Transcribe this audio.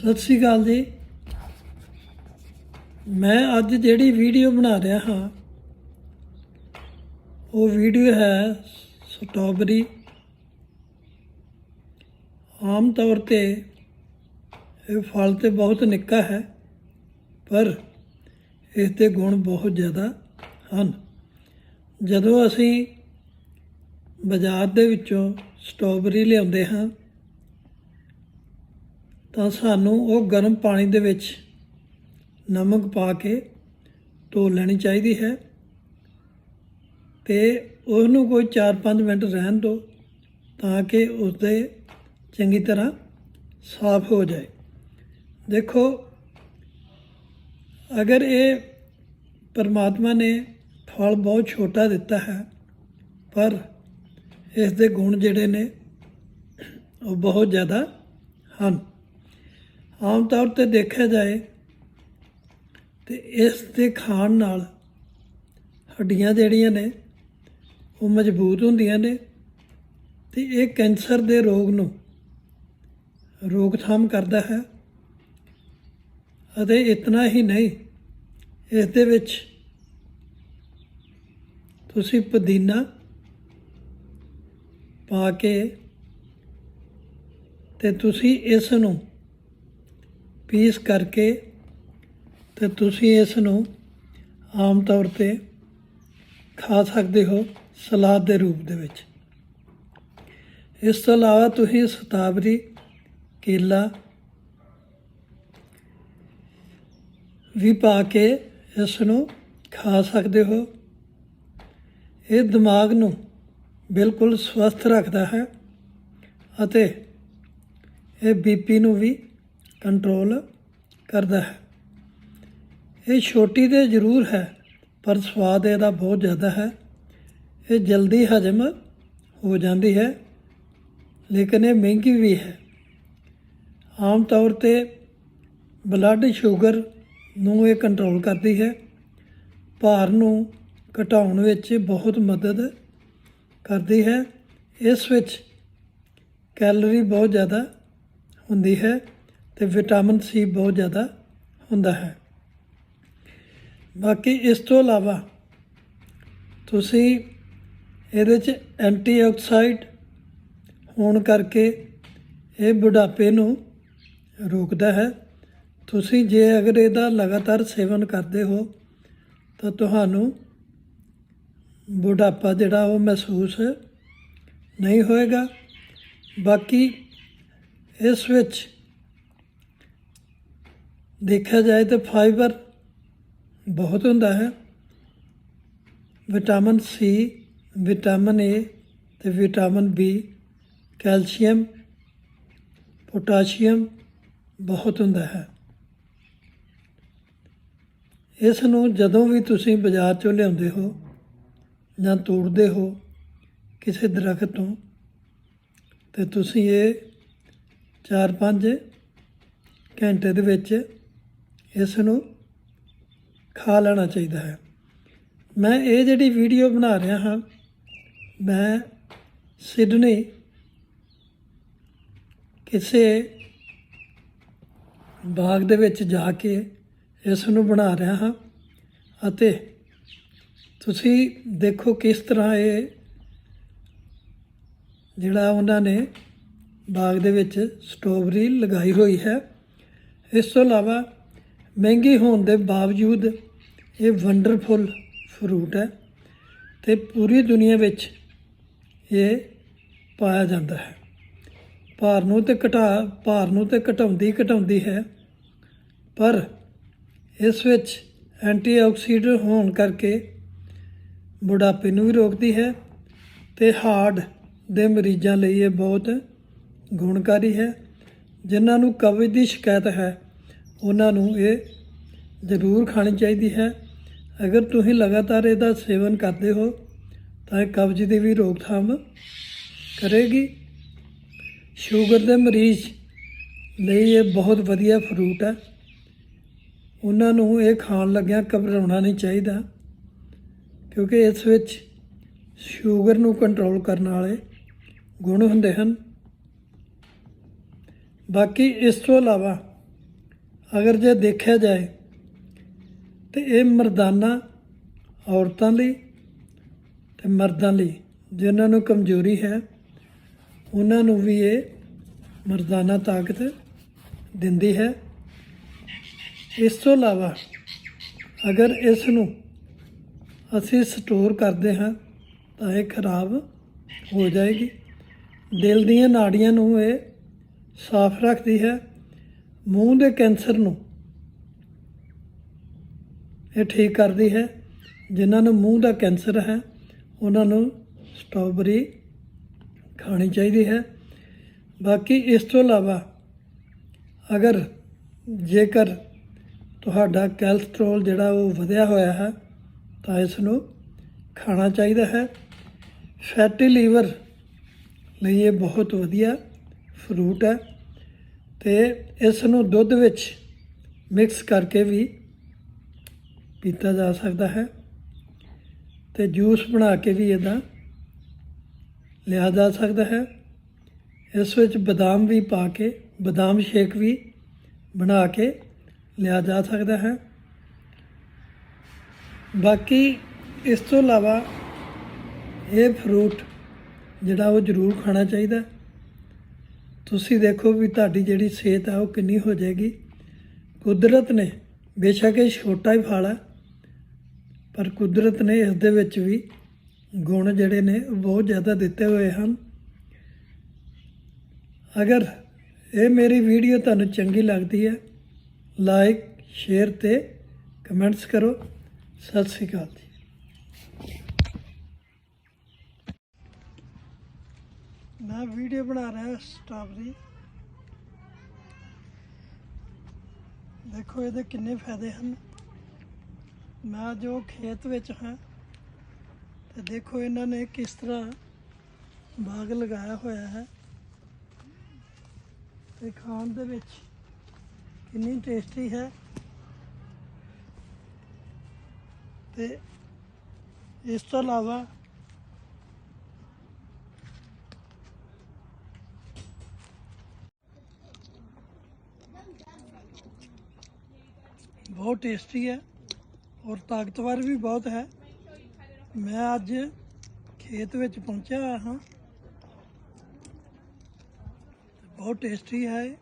ਸਤਿ ਸ੍ਰੀ ਅਕਾਲ ਜੀ। ਮੈਂ ਅੱਜ ਜਿਹੜੀ ਵੀਡੀਓ ਬਣਾ ਰਿਹਾ ਹਾਂ, ਉਹ ਵੀਡੀਓ ਹੈ ਸਟ੍ਰਾਬੇਰੀ। ਆਮ ਤੌਰ ਤੇ ਇਹ ਫਲ ਤੇ ਬਹੁਤ ਨਿੱਕਾ ਹੈ, ਪਰ ਇਸ ਦੇ ਗੁਣ ਬਹੁਤ ਜ਼ਿਆਦਾ ਹਨ। ਜਦੋਂ ਅਸੀਂ ਬਾਜ਼ਾਰ ਦੇ ਵਿੱਚੋਂ ਸਟ੍ਰਾਬੇਰੀ ਲਿਆਉਂਦੇ ਹਾਂ ਤਾਂ ਸਾਨੂੰ ਉਹ ਗਰਮ ਪਾਣੀ ਦੇ ਵਿੱਚ ਨਮਕ ਪਾ ਕੇ ਧੋ ਲੈਣੀ ਚਾਹੀਦੀ ਹੈ ਤੇ ਉਹਨੂੰ ਕੋਈ 4-5 ਮਿੰਟ ਰਹਿਣ ਦਿਓ ਤਾਂ ਕਿ ਉਸਦੇ ਚੰਗੀ ਤਰ੍ਹਾਂ ਸਾਫ਼ ਹੋ ਜਾਏ। ਦੇਖੋ, ਅਗਰ ਇਹ ਪਰਮਾਤਮਾ ਨੇ ਫਲ ਬਹੁਤ ਛੋਟਾ ਦਿੱਤਾ ਹੈ, ਪਰ ਇਸ ਦੇ ਗੁਣ ਜਿਹੜੇ ਨੇ ਉਹ ਬਹੁਤ ਜ਼ਿਆਦਾ ਹਨ। ਆਮ ਤੌਰ ਤੇ ਦੇਖਿਆ ਜਾਏ ਤੇ ਇਸ ਦੇ ਖਾਣ ਨਾਲ ਹੱਡੀਆਂ ਜਿਹੜੀਆਂ ਨੇ ਉਹ ਮਜ਼ਬੂਤ ਹੁੰਦੀਆਂ ਨੇ ਤੇ ਇਹ ਕੈਂਸਰ ਦੇ ਰੋਗ ਨੂੰ ਰੋਕਥਾਮ ਕਰਦਾ ਹੈ ਅਤੇ ਇਤਨਾ ਹੀ ਨਹੀਂ, ਇਸ ਦੇ ਵਿੱਚ ਤੁਸੀਂ ਪੁਦੀਨਾ ਪਾ ਕੇ ਤੇ ਤੁਸੀਂ ਇਸ ਨੂੰ ਪੀਸ ਕਰਕੇ ਤੇ ਤੁਸੀਂ ਇਸ ਨੂੰ ਆਮ ਤੌਰ ਤੇ ਖਾ ਸਕਦੇ ਹੋ ਸਲਾਦ ਦੇ ਰੂਪ ਦੇ ਵਿੱਚ। ਇਸ ਤੋਂ ਇਲਾਵਾ ਤੁਸੀਂ ਸਤਾਬਰੀ ਕੇਲਾ ਵੀ ਪਾ ਕੇ ਇਸ ਨੂੰ ਖਾ ਸਕਦੇ ਹੋ। ਇਹ ਦਿਮਾਗ ਨੂੰ ਬਿਲਕੁਲ ਸਵਸਥ ਰੱਖਦਾ ਹੈ ਅਤੇ ਇਹ ਬੀਪੀ ਨੂੰ ਵੀ ਕੰਟਰੋਲ ਕਰਦਾ ਹੈ। ਇਹ ਛੋਟੀ ਤੇ ਜ਼ਰੂਰ ਹੈ, ਪਰ ਸਵਾਦ ਇਹਦਾ ਬਹੁਤ ਜ਼ਿਆਦਾ ਹੈ। ਇਹ ਜਲਦੀ ਹਜਮ ਹੋ ਜਾਂਦੀ ਹੈ, ਲੇਕਿਨ ਇਹ ਮਹਿੰਗੀ ਵੀ ਹੈ। ਆਮ ਤੌਰ ਤੇ ਬਲੱਡ ਸ਼ੂਗਰ ਨੂੰ ਇਹ ਕੰਟਰੋਲ ਕਰਦੀ ਹੈ। ਭਾਰ ਨੂੰ ਘਟਾਉਣ ਵਿੱਚ ਬਹੁਤ ਮਦਦ ਕਰਦੀ ਹੈ। ਇਸ ਵਿੱਚ ਕੈਲਰੀ ਬਹੁਤ ਜ਼ਿਆਦਾ ਹੁੰਦੀ ਹੈ। ਤੇ ਵਿਟਾਮਿਨ ਸੀ ਬਹੁਤ ਜ਼ਿਆਦਾ ਹੁੰਦਾ ਹੈ। ਬਾਕੀ ਇਸ ਤੋਂ ਇਲਾਵਾ ਤੁਸੀਂ ਇਹਦੇ 'ਚ ਐਂਟੀਆਕਸਾਈਡ ਹੋਣ ਕਰਕੇ ਇਹ ਬੁਢਾਪੇ ਨੂੰ ਰੋਕਦਾ ਹੈ। ਤੁਸੀਂ ਜੇ ਅਗਰ ਇਹਦਾ ਲਗਾਤਾਰ ਸੇਵਨ ਕਰਦੇ ਹੋ, ਤਾਂ ਤੁਹਾਨੂੰ ਬੁਢਾਪਾ ਜਿਹੜਾ ਉਹ ਮਹਿਸੂਸ ਨਹੀਂ ਹੋਏਗਾ। ਬਾਕੀ ਇਸ ਵਿੱਚ ਦੇਖਿਆ ਜਾਏ ਤਾਂ ਫਾਈਬਰ ਬਹੁਤ ਹੁੰਦਾ ਹੈ। ਵਿਟਾਮਿਨ ਸੀ ਵਿਟਾਮਿਨ ਏ ਤੇ ਵਿਟਾਮਿਨ ਬੀ ਕੈਲਸ਼ੀਅਮ ਪੋਟਾਸ਼ੀਅਮ ਬਹੁਤ ਹੁੰਦਾ ਹੈ। ਇਸ ਨੂੰ ਜਦੋਂ ਵੀ ਤੁਸੀਂ ਬਾਜ਼ਾਰ ਚੋਂ ਲਿਆਉਂਦੇ ਹੋ ਜਾਂ ਤੋੜਦੇ ਹੋ ਕਿਸੇ ਦਰਖਤ ਤੋਂ, ਤੇ ਤੁਸੀਂ ਇਹ 4-5 ਘੰਟੇ ਦੇ ਵਿੱਚ ਇਸ ਨੂੰ ਖਾ ਲੈਣਾ ਚਾਹੀਦਾ ਹੈ। ਮੈਂ ਇਹ ਜਿਹੜੀ ਵੀਡੀਓ ਬਣਾ ਰਿਹਾ ਹਾਂ, ਮੈਂ ਸਿਡਨੀ ਕਿਸੇ ਬਾਗ ਦੇ ਵਿੱਚ ਜਾ ਕੇ ਇਸ ਨੂੰ ਬਣਾ ਰਿਹਾ ਹਾਂ ਅਤੇ ਤੁਸੀਂ ਦੇਖੋ ਕਿਸ ਤਰ੍ਹਾਂ ਇਹ ਜਿਹੜਾ ਉਹਨਾਂ ਨੇ ਬਾਗ ਦੇ ਵਿੱਚ ਸਟ੍ਰਾਬੇਰੀ ਲਗਾਈ ਹੋਈ ਹੈ। ਇਸ ਤੋਂ ਇਲਾਵਾ ਮਹਿੰਗੀ ਹੋਣ ਦੇ ਬਾਵਜੂਦ ਇਹ ਵੰਡਰਫੁਲ ਫਰੂਟ ਹੈ ਤੇ ਪੂਰੀ ਦੁਨੀਆ ਵਿੱਚ ਇਹ ਪਾਇਆ ਜਾਂਦਾ ਹੈ। ਭਾਰ ਨੂੰ ਤੇ ਘਟਾ, ਭਾਰ ਨੂੰ ਤੇ ਘਟਾਉਂਦੀ ਘਟਾਉਂਦੀ ਹੈ, ਪਰ ਇਸ ਵਿੱਚ ਐਂਟੀਆਕਸੀਡੈਂਟ ਹੋਣ ਕਰਕੇ ਬੁਢਾਪੇ ਨੂੰ ਵੀ ਰੋਕਦੀ ਹੈ ਤੇ ਹਾਰਟ ਦੇ ਮਰੀਜ਼ਾਂ ਲਈ ਇਹ ਬਹੁਤ ਗੁਣਕਾਰੀ ਹੈ, ਜਿਨ੍ਹਾਂ ਨੂੰ ਕਬਜ਼ ਦੀ ਸ਼ਿਕਾਇਤ ਹੈ ਉਹਨਾਂ ਨੂੰ ਇਹ ਜ਼ਰੂਰ ਖਾਣੀ ਚਾਹੀਦੀ ਹੈ। ਅਗਰ ਤੁਸੀਂ ਲਗਾਤਾਰ ਇਹਦਾ ਸੇਵਨ ਕਰਦੇ ਹੋ, ਤਾਂ ਇਹ ਕਬਜ਼ ਦੀ ਵੀ ਰੋਕਥਾਮ ਕਰੇਗੀ। ਸ਼ੂਗਰ ਦੇ ਮਰੀਜ਼ ਲਈ ਇਹ ਬਹੁਤ ਵਧੀਆ ਫਰੂਟ ਹੈ। ਉਹਨਾਂ ਨੂੰ ਇਹ ਖਾਣ ਲੱਗਿਆਂ ਘਬਰਾਉਣਾ ਨਹੀਂ ਚਾਹੀਦਾ, ਕਿਉਂਕਿ ਇਸ ਵਿੱਚ ਸ਼ੂਗਰ ਨੂੰ ਕੰਟਰੋਲ ਕਰਨ ਵਾਲੇ ਗੁਣ ਹੁੰਦੇ ਹਨ। ਬਾਕੀ ਇਸ ਤੋਂ ਇਲਾਵਾ ਅਗਰ ਜੇ ਦੇਖਿਆ ਜਾਏ ਤੇ ਇਹ ਮਰਦਾਨਾ ਔਰਤਾਂ ਲਈ ਤੇ ਮਰਦਾਂ ਲਈ ਜਿਨ੍ਹਾਂ ਨੂੰ ਕਮਜ਼ੋਰੀ ਹੈ, ਉਹਨਾਂ ਨੂੰ ਵੀ ਇਹ ਮਰਦਾਨਾ ਤਾਕਤ ਦਿੰਦੀ ਹੈ। ਇਸ ਤੋਂ ਇਲਾਵਾ ਅਗਰ ਇਸ ਨੂੰ ਅਸੀਂ ਸਟੋਰ ਕਰਦੇ ਹਾਂ ਤਾਂ ਇਹ ਖਰਾਬ ਹੋ ਜਾਏਗੀ। ਦਿਲ ਦੀਆਂ ਨਾੜੀਆਂ ਨੂੰ ਇਹ ਸਾਫ਼ ਰੱਖਦੀ ਹੈ। ਮੂੰਹ ਦੇ ਕੈਂਸਰ ਨੂੰ ਇਹ ਠੀਕ ਕਰਦੀ ਹੈ। ਜਿਨ੍ਹਾਂ ਨੂੰ ਮੂੰਹ ਦਾ ਕੈਂਸਰ ਹੈ, ਉਹਨਾਂ ਨੂੰ ਸਟ੍ਰਾਬੇਰੀ ਖਾਣੀ ਚਾਹੀਦੀ ਹੈ। ਬਾਕੀ ਇਸ ਤੋਂ ਇਲਾਵਾ ਅਗਰ ਜੇਕਰ ਤੁਹਾਡਾ ਕੋਲੇਸਟ੍ਰੋਲ ਜਿਹੜਾ ਉਹ ਵਧਿਆ ਹੋਇਆ ਹੈ, ਤਾਂ ਇਸ ਨੂੰ ਖਾਣਾ ਚਾਹੀਦਾ ਹੈ। ਫੈਟੀ ਲੀਵਰ ਲਈ ਇਹ ਬਹੁਤ ਵਧੀਆ ਫਰੂਟ ਹੈ। ਤੇ ਇਸ ਨੂੰ ਦੁੱਧ ਵਿੱਚ ਮਿਕਸ ਕਰਕੇ ਵੀ ਪੀਤਾ ਜਾ ਸਕਦਾ ਹੈ ਤੇ ਜੂਸ ਬਣਾ ਕੇ ਵੀ ਇਹਦਾ ਲਿਆ ਜਾ ਸਕਦਾ ਹੈ। ਇਸ ਵਿੱਚ ਬਦਾਮ ਵੀ ਪਾ ਕੇ, ਬਦਾਮ ਸ਼ੇਕ ਵੀ ਬਣਾ ਕੇ ਲਿਆ ਜਾ ਸਕਦਾ ਹੈ। ਬਾਕੀ ਇਸ ਤੋਂ ਇਲਾਵਾ ਇਹ ਫਰੂਟ ਜਿਹੜਾ ਉਹ ਜ਼ਰੂਰ ਖਾਣਾ ਚਾਹੀਦਾ ਤੁਸੀਂ ਦੇਖੋ ਵੀ ਤੁਹਾਡੀ ਜਿਹੜੀ ਸਿਹਤ ਹੈ ਉਹ ਕਿੰਨੀ ਹੋ ਜਾਏਗੀ। ਕੁਦਰਤ ਨੇ ਬੇਸ਼ੱਕ ਇਹ ਛੋਟਾ ਹੀ ਫਲ ਹੈ ਪਰ ਕੁਦਰਤ ਨੇ ਇਸ ਦੇ ਵਿੱਚ ਵੀ ਗੁਣ ਜਿਹੜੇ ਨੇ ਉਹ ਬਹੁਤ ਜ਼ਿਆਦਾ ਦਿੱਤੇ ਹੋਏ ਹਨ। ਅਗਰ ਇਹ ਮੇਰੀ ਵੀਡੀਓ ਤੁਹਾਨੂੰ ਚੰਗੀ ਲੱਗਦੀ ਹੈ, ਲਾਈਕ, ਸ਼ੇਅਰ ਤੇ ਕਮੈਂਟਸ ਕਰੋ। ਸਤਿ ਸ਼੍ਰੀ ਅਕਾਲ ਮੈਂ ਵੀਡੀਓ ਬਣਾ ਰਿਹਾ ਸਟ੍ਰਾਬੇਰੀ ਦੇਖੋ ਇਹਦੇ ਕਿੰਨੇ ਫਾਇਦੇ ਹਨ। ਮੈਂ ਜੋ ਖੇਤ ਵਿੱਚ ਹਾਂ। ਤੇ ਦੇਖੋ ਇਹਨਾਂ ਨੇ ਕਿਸ ਤਰ੍ਹਾਂ ਬਾਗ ਲਗਾਇਆ ਹੋਇਆ ਹੈ। ਤੇ ਖਾਣ ਦੇ ਵਿੱਚ ਕਿੰਨੀ ਟੇਸਟੀ ਹੈ। ਤੇ ਇਸ ਤੋਂ ਇਲਾਵਾ ਬਹੁਤ ਟੇਸਟੀ ਹੈ ਔਰ ਤਾਕਤਵਰ ਵੀ ਬਹੁਤ ਹੈ। ਮੈਂ ਅੱਜ ਖੇਤ ਵਿੱਚ ਪਹੁੰਚਿਆ ਹੋਇਆ ਹਾਂ। ਬਹੁਤ ਟੇਸਟੀ ਹੈ। ਇਹ